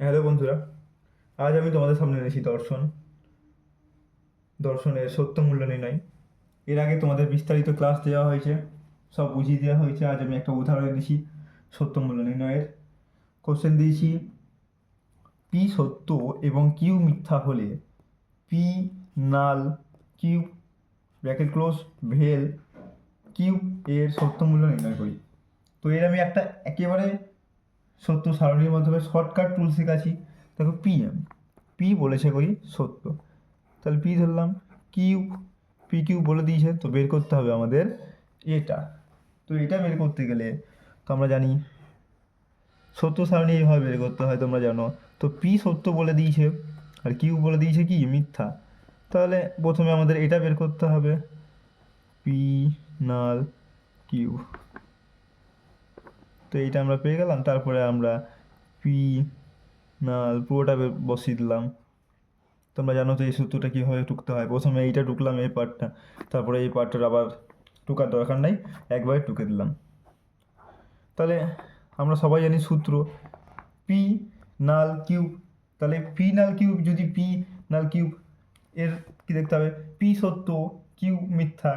Hello বন্ধুরা, আজ আমি তোমাদের সামনে এনেছি দর্শন। দর্শনের সত্য মূল্য নির্ণয় এর আগে তোমাদের বিস্তারিত ক্লাস দেওয়া হয়েছে, সব বুঝিয়ে দেওয়া হয়েছে। আজ আমি একটা উদাহরণ এনেছি, সত্য মূল্য নির্ণয়ের কোশ্চেন দিয়েছি, পি সত্য এবং কিউ মিথ্যা হলে পি নাল কিউ ব্র্যাকেট ক্লোজ ভেল, কিউ এর সত্য মূল্য নির্ণয় করি। তো এর আমি একটা একেবারে সত্য সারণীর মাধ্যমে শর্টকাট টুল শেখাচ্ছি। দেখো পি এম পি বলেছে করি সত্য। তাহলে পি ধরলাম কিউ পি কিউ বলে দিয়েছে, তো বের করতে হবে আমাদের এটা। তো এটা বের করতে গেলে তো আমরা জানি সত্য সারণী এইভাবে বের করতে হয় তোমরা জানো। তো পি সত্য বলে দিয়েছে, আর কিউ বলে দিয়েছে কি? মিথ্যা। তাহলে প্রথমে আমাদের এটা বের করতে হবে। পি নাল কিউ তো এইটা আমরা পেয়ে গেলাম, তারপরে আমরা পি নাল পুরোটা বসিয়ে দিলাম। তোমরা জানো তো এই সূত্রটা কীভাবে টুকতে হয়। প্রথমে এইটা টুকলাম এই পার্টটা তারপরে এই পার্টটার আবার টুকার দরকার নাই, একবারে টুকে দিলাম। তাহলে আমরা সবাই জানি সূত্র পি নাল কিউব। তাহলে পি নাল কিউব যদি পি নাল কিউব এর কি দেখতে হবে? পি সত্য কিউ মিথ্যা।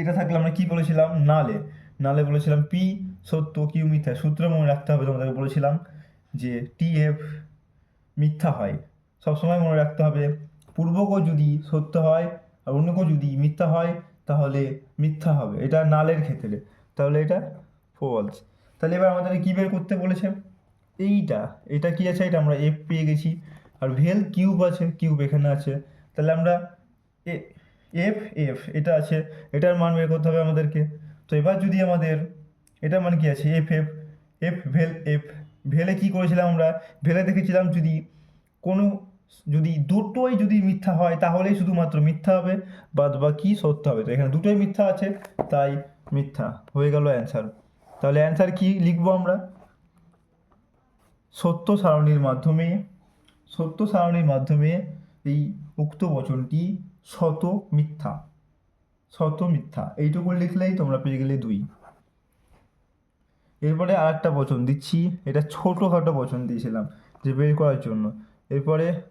এটা থাকলে আমরা কি বলেছিলাম? নালে। নালে বলেছিলাম পি, সত্য, কিউ মিথ্যা, সূত্র মনে রাখতে হবে, তোমাদেরকে বলেছিলাম যে টি এফ মিথ্যা হয়। সবসময় মনে রাখতে হবে পূর্বক যদি সত্য হয় আর অন্যক যদি মিথ্যা হয়, তাহলে মিথ্যা হবে। এটা নালের ক্ষেত্রে। তাহলে এটা ফলস তাহলে এবার আমাদের কী বের করতে বলেছে? এইটা। এটা কি আছে? এটা আমরা এফ পেয়ে গেছি। আর ভেল কিউব আছে, কিউব এখানে আছে। তাহলে আমরা এফ এফ এটা আছে। এটার মান বের করতে হবে আমাদেরকে। তো এবার যদি আমাদের এটা মানে কি আছে? এফ এফ এফ ভেল এফ ভেলে কি করেছিলাম আমরা? ভেলে দেখেছিলাম যদি কোনো, যদি দুটোই যদি মিথ্যা হয়, তাহলেই শুধুমাত্র মিথ্যা হবে, বাদ বাকি সত্য হবে। তো এখানে দুটোই মিথ্যা আছে, তাই মিথ্যা। হয়ে গেল অ্যান্সার তাহলে অ্যান্সার কি লিখব আমরা? সত্য সারণীর মাধ্যমে, সত্য সারণীর মাধ্যমে এই উক্ত বচনটি শত মিথ্যা। শত মিথ্যা। এইটুকু লিখলেই তোমরা পেয়ে গেলে দুই। এরপরে আর একটা বচন দিচ্ছি। এটা ছোটোখাটো বচন দিয়েছিলাম, যে বের করার জন্য। এরপরে,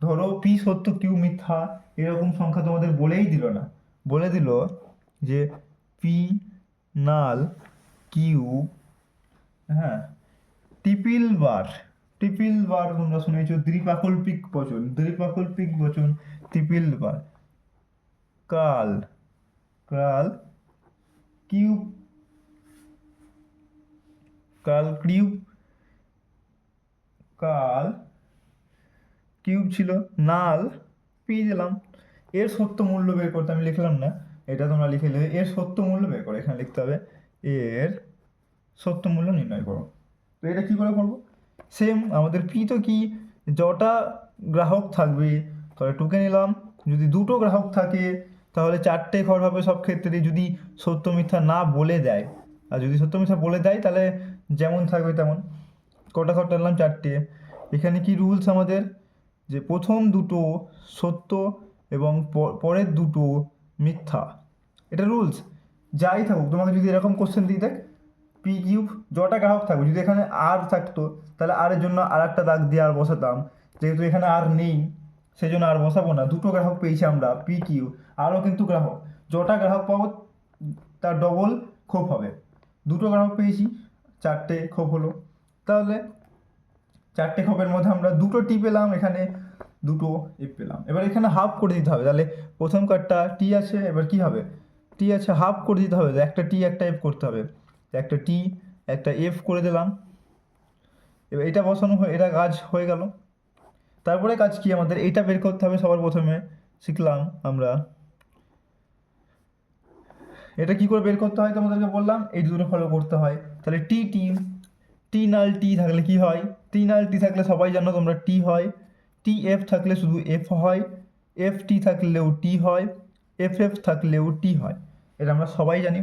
ধরো পি সত্য, কিউ মিথ্যা, এরকম সংখ্যা তোমাদের বলেই দিল না। বলে দিল যে পি নাল কিউ হ্যাঁ টিপিল বার। টিপিল বার তোমরা শুনেছো, দ্বিপাকল্পিক বচন। দ্বিপাকল্পিক বচন, টিপিল বার। কাল। কাল কিউব কাল কিউব কাল কিউব ছিল, নাল পি দিলাম এর সত্য মূল্য বের করতে আমি লিখলাম না, এটা তোমরা লিখে নেবে এর সত্য মূল্য বের করো, এখানে লিখতে হবে। এর সত্য মূল্য নির্ণয় করো। তো এটা কী করে করব? সেম আমাদের পি তো কি? যটা গ্রাহক থাকবে, তাহলে টুকে নিলাম যদি দুটো গ্রাহক থাকে তাহলে চারটে ঘর হবে সব ক্ষেত্রে যদি সত্য মিথ্যা না বলে দেয়, আর যদি সত্য মিথ্যা বলে দেয়, তাহলে যেমন থাকবে তেমন। কটা ঘর টানলাম চারটে। এখানে কি রুলস আমাদের? যে প্রথম দুটো সত্য এবং পরের দুটো মিথ্যা। এটা রুলস যাই থাকুক, তোমাকে যদি এরকম কোশ্চেন দিই দেখ পি কিউব যটা গ্রাহক থাকবে। যদি এখানে আর থাকতো, তাহলে আর এর জন্য আর একটা দাগ দিয়ে আর বসাতাম। যেহেতু এখানে আর নেই সেই জন্য আর বসাবো না। দুটো গ্রাহক পেয়েছি আমরা পি কিউ আরও কিন্তু গ্রাহক। যটা গ্রাহক পাবো, তার ডবল ক্ষোভ হবে। দুটো গ্রাহক পেয়েছি, চারটে ক্ষোভ হলো। তাহলে চারটে খোপের মধ্যে আমরা দুটো টি পেলাম, এখানে দুটো এফ পেলাম। এবার এখানে হাফ করে দিতে হবে। তাহলে প্রথম কার্ডটা টি আছে, এবার কি হবে? টি আছে হাফ করে দিতে হবে। একটা টি একটা এফ করতে হবে। একটা টি একটা এফ করে দিলাম। এবার এটা বসানো এটা কাজ হয়ে গেল। তারপরে কাজ কি আমাদের? এটা বের করতে হবে সবার প্রথমে। শিখলাম আমরা। এটা কি করে বের করতে হয় তোমাদেরকে বললাম? এই দুটো ফলো করতে হয়। তাহলে টি টি টি নাল টি থাকলে কি হয়? টি নাল টি থাকলে সবাই জানো তোমরা টি হয়। টি এফ থাকলে শুধু এফ হয়। এফ টি থাকলেও টি হয়। এফ এফ থাকলেও টি হয়। এটা আমরা সবাই জানি।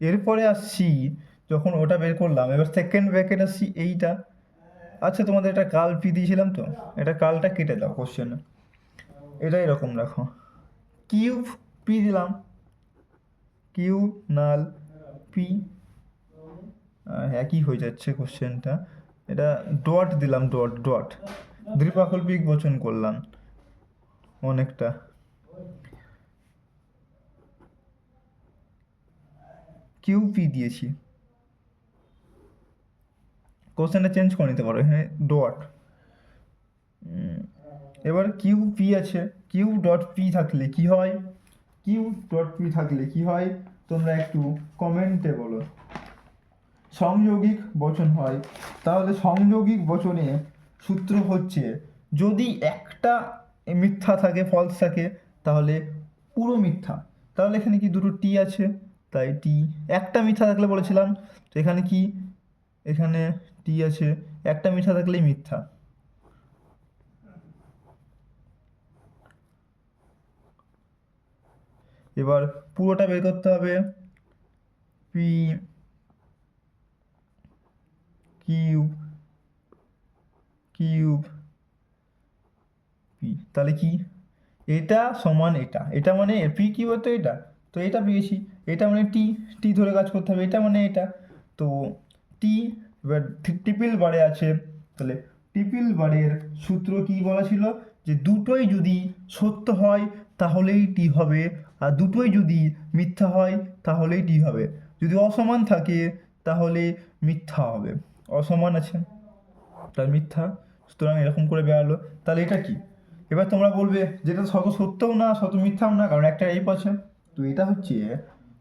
এরপরে আসছি। যখন ওটা বের করলাম, এবার সেকেন্ড ব্র্যাকেট আসছি এইটা। আচ্ছা তোমাদের এটা কাল পি দিয়েছিলাম তো? এটা কালটা কেটে দাও কোশ্চেনে এটা এরকম রাখো কিউব পি দিলাম। কিউ নাল পি একই হয়ে যাচ্ছে কোশ্চেনটা এটা ডট দিলাম ডট ডট দ্বিপাকল্পিক বচন করলাম। অনেকটা। কিউ পি দিয়েছি। কোশ্চেনটা চেঞ্জ করে নিতে পারো, এখানে ডট এবার কিউ পি আছে কিউ ডট পি থাকলে কি হয়? কিউ ডট পি থাকলে কি হয়? তোমরা একটু কমেন্টে বলো। সংযোগিক বচন হয়। তাহলে সংযোগিক বচনে সূত্র হচ্ছে, যদি একটা মিথ্যা থাকে ফলস থাকে, তাহলে পুরো মিথ্যা। তাহলে এখানে কি দুটো টি আছে? তাই টি একটা মিথ্যা থাকলে বলেছিলাম, তো এখানে কি এখানে টি আছে, একটা মিথ্যা থাকলেই মিথ্যা। এবার পুরোটা বের করতে হবে পি কিউব কিউব পি তাহলে কি? এটা সমান এটা। এটা মানে পি কিউব তো এটা। তো এটা পেয়েছি। এটা মানে টি টি ধরে কাজ করতে হবে। এটা মানে এটা। তো টি, এবার ট্রিপল বারে আছে, তাহলে ট্রিপল বারের সূত্র কি বলা ছিল? যে দুটোই যদি সত্য হয়, তাহলেই টি হবে, আর দুটোই যদি মিথ্যা হয়, তাহলেই টি হবে। যদি অসমান থাকে, তাহলে মিথ্যা হবে। অসমান আছে তার মিথ্যা। সুতরাং এরকম করে বেরালো। তাহলে এটা কি? এবার তোমরা বলবে, যেটা শত সত্যও না, শত মিথ্যাও না, কারণ একটা এইপ আছে। তো এটা হচ্ছে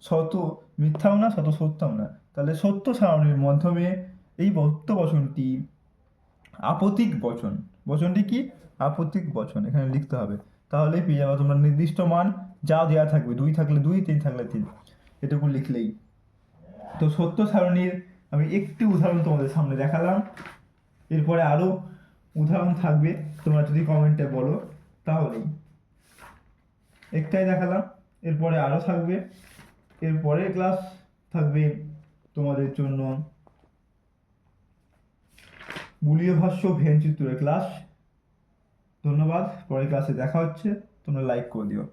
শত মিথ্যাও না শত সত্যও না। তাহলে সত্য সারণীর মাধ্যমে এই বক্ত বচনটি আপতিক বচন। বচনটি কি? আপতিক বচন, এখানে লিখতে হবে। তাহলে পেয়ে যাবে তোমরা নির্দিষ্ট মান, যা দেওয়া থাকবে, দুই থাকলে দুই, তিন থাকলে তিন। এটুকু লিখলেই। তো সত্য সারণীর আমি একটি উদাহরণ তোমাদের সামনে দেখালাম। এরপরে আরও উদাহরণ থাকবে, তোমরা যদি কমেন্টে বলো, তাহলেই। একটাই দেখালাম, এরপরে আরও থাকবে। এরপরে ক্লাস থাকবে তোমাদের জন্য বুলীয় ভাষ্য ভেন ক্লাস ধন্যবাদ, পরের ক্লাসে দেখা হচ্ছে। তোমরা লাইক করে দিও।